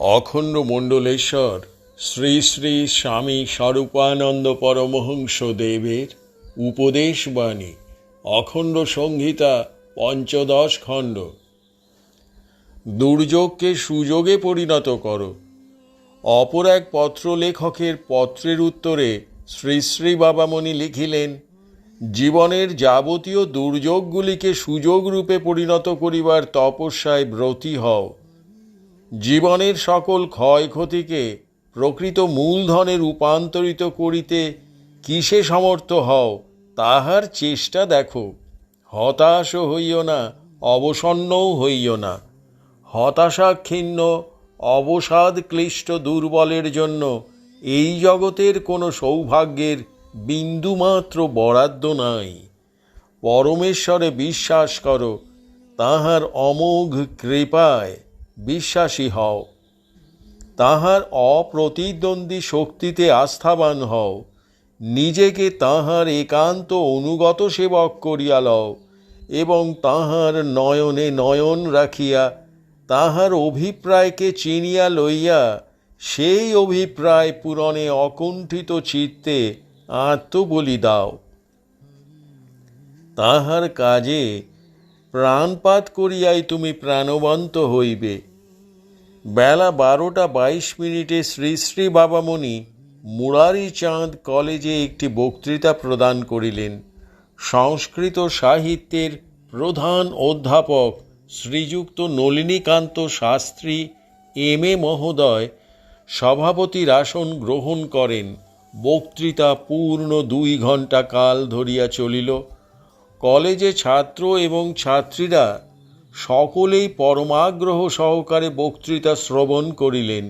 অখণ্ড মণ্ডলেশ্বর, শ্রী শ্রী স্বামী স্বরূপানন্দ পরমহংস দেবের উপদেশবাণী, অখণ্ড সংহিতা পঞ্চদশ খণ্ড। দুর্যোগকে সুযোগে পরিণত করো। অপর এক পত্র লেখকের পত্রের উত্তরে শ্রী শ্রী বাবামণি লিখিলেন, জীবনের যাবতীয় দুর্যোগগুলিকে সুযোগ রূপে পরিণত করিবার তপস্যায় ব্রতী হও। জীবনের সকল ক্ষয়ক্ষতিকে প্রকৃত মূলধনে রূপান্তরিত করিতে কিসে সমর্থ হও, তাহার চেষ্টা দেখো। হতাশ হইও না, অবসন্নও হইও না। হতাশাক্ষিন্ন অবসাদ ক্লিষ্ট দুর্বলের জন্য এই জগতের কোনো সৌভাগ্যের বিন্দুমাত্র বরাদ্দ নাই। পরমেশ্বরে বিশ্বাস করো, তাহার অমোঘ কৃপায় বিশ্বাসী হও। তাহার অপ্রতিদ্বন্দ্বী শক্তিতে আস্থাবান হও। নিজেকে তাহার একান্ত অনুগত সেবক করিয়া লও এবং তাহার নয়নে নয়ন রাখিয়া তাহার অভিপ্রায়কে চিনিয়া লইয়া সেই অভিপ্রায় পূরণে অকুণ্ঠিত চিত্তে আত্মবলি দাও। তাহার কাজে প্রাণপাত করিয়াই তুমি প্রাণবন্ত হইবে। বেলা বারোটা বাইশ মিনিটে শ্রী শ্রী বাবামণি মুরারি চাঁদ কলেজে একটি বক্তৃতা প্রদান করিলেন। সংস্কৃত সাহিত্যের প্রধান অধ্যাপক শ্রীযুক্ত নলিনীকান্ত শাস্ত্রী এম এ মহোদয় সভাপতির আসন গ্রহণ করেন। বক্তৃতা পূর্ণ দুই ঘণ্টা কাল ধরিয়া চলিল। কলেজে ছাত্র এবং ছাত্রীরা সকলেই পরমাগ্রহ সহকারে বক্তৃতা শ্রবণ করিলেন।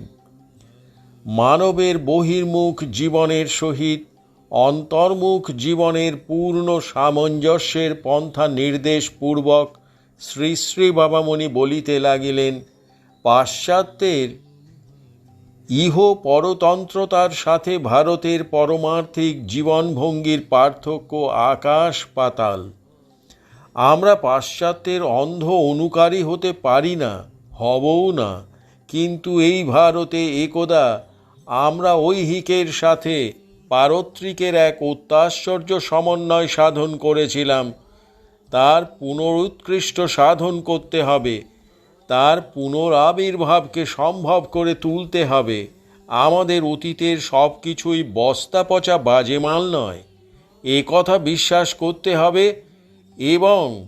মানবের বহির্মুখ জীবনের সহিত অন্তর্মুখ জীবনের পূর্ণ সামঞ্জস্যের পন্থা নির্দেশপূর্বক শ্রী শ্রী বাবামণি বলিতে লাগিলেন, পাশ্চাত্যের ইহ পরতন্ত্রতার সাথে ভারতের পরমার্থিক জীবনভঙ্গির পার্থক্য আকাশ পাতাল। আমরা পাশ্চাত্যের অন্ধ অনুকারী হতে পারি না, হবও না। কিন্তু এই ভারতে একদা আমরা ঐহিকের সাথে পারত্রিকের এক অত্যাশ্চর্য সমন্বয় সাধন করেছিলাম। তার পুনরুৎকৃষ্ট সাধন করতে হবে। তার পুনরাবির্ভাবকে সম্ভব করে তুলতে হবে। আমাদের অতীতের সব কিছুই বস্তা পচা বাজে মাল নয়। এ কথা বিশ্বাস করতে হবে এবং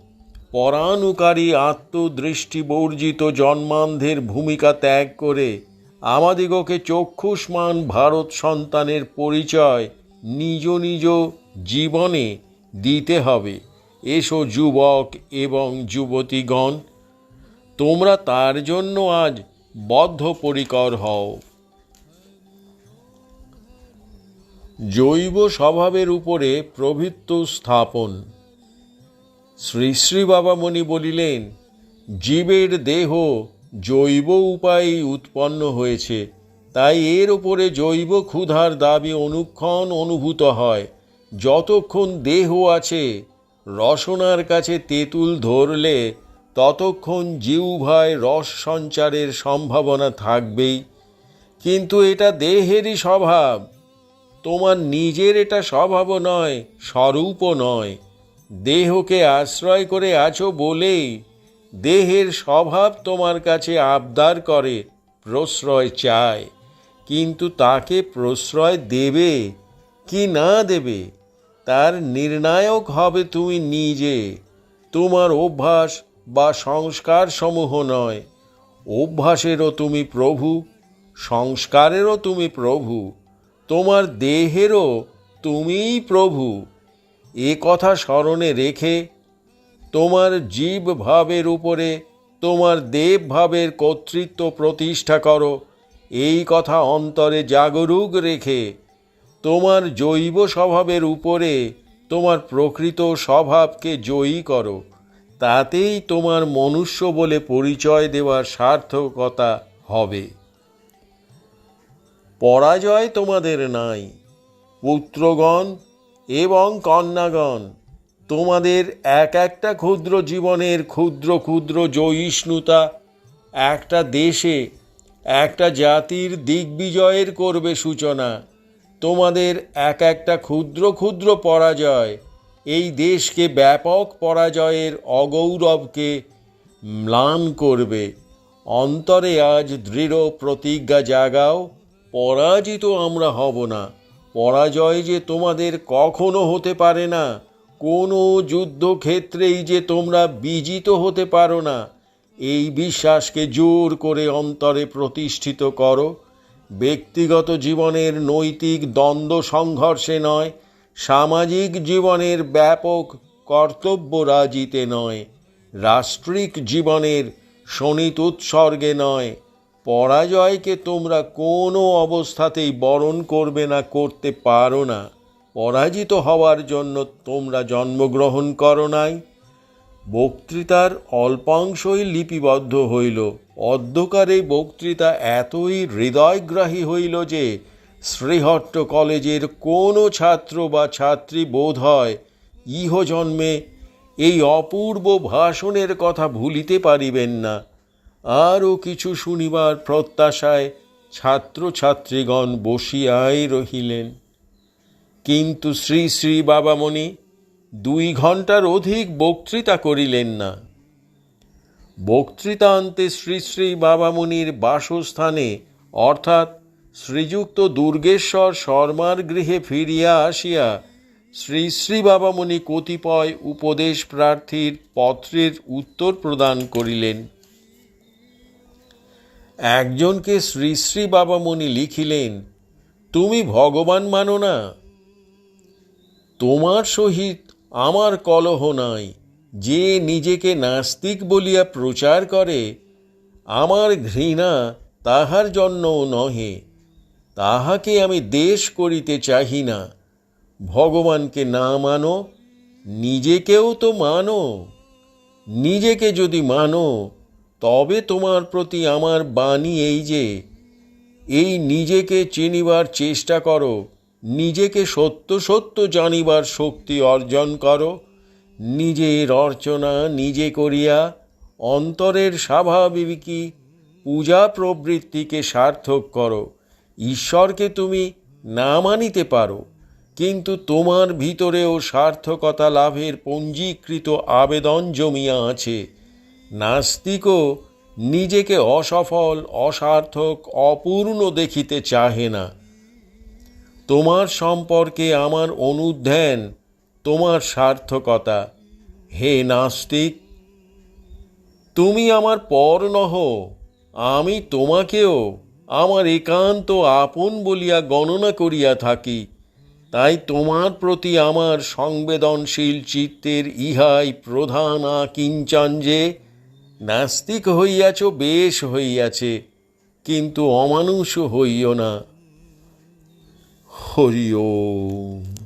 পরানুকারী আত্মদৃষ্টি বর্জিত জন্মান্ধের ভূমিকা ত্যাগ করে আমাদিগকে চক্ষুষ্মান ভারত সন্তানের পরিচয় নিজ নিজ জীবনে দিতে হবে। এসো যুবক এবং যুবতীগণ, তোমরা তার জন্য আজ বদ্ধপরিকর হও। জৈব স্বভাবের উপরে প্রভৃত্ব স্থাপন। শ্রী শ্রী বাবামণি বলিলেন, জীবের দেহ জৈব উপায়ে উৎপন্ন হয়েছে, তাই এর ওপরে জৈব ক্ষুধার দাবি অনুক্ষণ অনুভূত হয়। যতক্ষণ দেহ আছে, রসনার কাছে তেঁতুল ধরলে, ততক্ষণ জিউভায় রস সঞ্চারের সম্ভাবনা থাকবেই। কিন্তু এটা দেহেরই স্বভাব। তোমার নিজের এটা স্বভাবও নয়, স্বরূপও নয়। দেহকে আশ্রয় করে আছো বলেই দেহের স্বভাব তোমার কাছে আবদার করে, প্রশ্রয় চায়। কিন্তু তাকে প্রশ্রয় দেবে কি না দেবে? তার নির্ণায়ক হবে তুমি নিজে। তোমার অভ্যাস বা সংস্কার সমূহ নয়। অভ্যাসেরও তুমি প্রভু, সংস্কারেরও তুমি প্রভু। তোমার দেহেরও তুমিই প্রভু। এ কথা স্মরণে রেখে তোমার জীব ভাবের উপরে তোমার দেব ভাবের কর্তৃত্ব প্রতিষ্ঠা করো। এই কথা অন্তরে জাগরুক রেখে তোমার জৈব স্বভাবের উপরে তোমার প্রকৃত স্বভাবকে জয়ী করো। তাতেই তোমার মনুষ্য বলে পরিচয় দেওয়ার সার্থকতা হবে। পরাজয় তোমাদের নাই। পুত্রগণ এবং কন্যাগণ, তোমাদের এক একটা ক্ষুদ্র জীবনের ক্ষুদ্র ক্ষুদ্র জয়িষ্ণুতা, একটা দেশে, একটা জাতির দিগ্বিজয়ের করবে সূচনা। তোমাদের এক একটা ক্ষুদ্র ক্ষুদ্র পরাজয়, এই দেশকে ব্যাপক পরাজয়ের অগৌরবকে ম্লান করবে। অন্তরে আজ দৃঢ় প্রতিজ্ঞা জাগাও, পরাজিত আমরা হব না। পরাজয় যে তোমাদের কখনো হতে পারে না, কোনো যুদ্ধক্ষেত্রেই যে তোমরা বিজিত হতে পারো না, এই বিশ্বাসকে জোর করে অন্তরে প্রতিষ্ঠিত করো। ব্যক্তিগত জীবনের নৈতিক দ্বন্দ্ব সংঘর্ষে নয়, সামাজিক জীবনের ব্যাপক কর্তব্য রাজিতে নয়, রাষ্ট্রিক জীবনের শনিত উৎসর্গে নয়। পরাজয়কে তোমরা কোনো অবস্থাতেই বরণ করবে না, করতে পারো না। পরাজিত হওয়ার জন্য তোমরা জন্মগ্রহণ করো নাই। বক্তৃতার অল্পাংশই লিপিবদ্ধ হইল। অধ্যকার বক্তৃতা এতই হৃদয়গ্রাহী হইল যে শ্রীহট্ট কলেজের কোনো ছাত্র বা ছাত্রী বোধ হয় ইহজন্মে এই অপূর্ব ভাষণের কথা ভুলিতে পারিবেন না। আরও কিছু শুনিবার প্রত্যাশায় ছাত্রছাত্রীগণ বসিয়াই রহিলেন। কিন্তু শ্রী শ্রী বাবামণি দুই ঘণ্টার অধিক বক্তৃতা করিলেন না। বক্তৃতান্তে শ্রী শ্রী বাবামণির বাসস্থানে অর্থাৎ শ্রীযুক্ত দুর্গেশ্বর শর্মার গৃহে ফিরিয়া আসিয়া শ্রী শ্রী বাবামণি কতিপয় উপদেশ প্রার্থীর পত্রের উত্তর প্রদান করিলেন। একজনকে শ্রী শ্রী বাবামণি লিখিলেন, তুমি ভগবান মানো না। তোমার সহিত আমার কলহ নাই। যে নিজেকে নাস্তিক বলিয়া প্রচার করে, আমার ঘৃণা তাহার জন্য নহে। তাহাকে আমি দেশ করিতে চাহি না। ভগবানকে না মানো, নিজেকেও তো মানো। নিজেকে যদি মানো তবে তোমার প্রতি আমার বাণী এই যে, এই নিজেকে চিনিবার চেষ্টা করো, নিজেকে সত্য সত্য জানিবার শক্তি অর্জন করো, নিজের অর্চনা নিজে করিয়া অন্তরের স্বাভাবিকই পূজা প্রবৃত্তিকে সার্থক করো, ঈশ্বরকে তুমি না মানিতে পারো, কিন্তু তোমার ভিতরেও সার্থকতা লাভের পঞ্জীকৃত আবেদন জমিয়া আছে। নাস্তিকও নিজেকে অসফল, অসার্থক, অপূর্ণ দেখিতে চাহে না। তোমার সম্পর্কে আমার অনুধ্যান, তোমার সার্থকতা। হে নাস্তিক, তুমি আমার পর নহ, আমি তোমাকেও আমার একান্ত আপন বলিয়া গণনা করিয়া থাকি। তাই তোমার প্রতি আমার সংবেদনশীল চিত্তের ইহাই প্রধান আকিঞ্চন যে নাস্তিক হইয়াছ বেশ হইয়াছে কিন্তু অমানুষ হইও না। হরি ওম।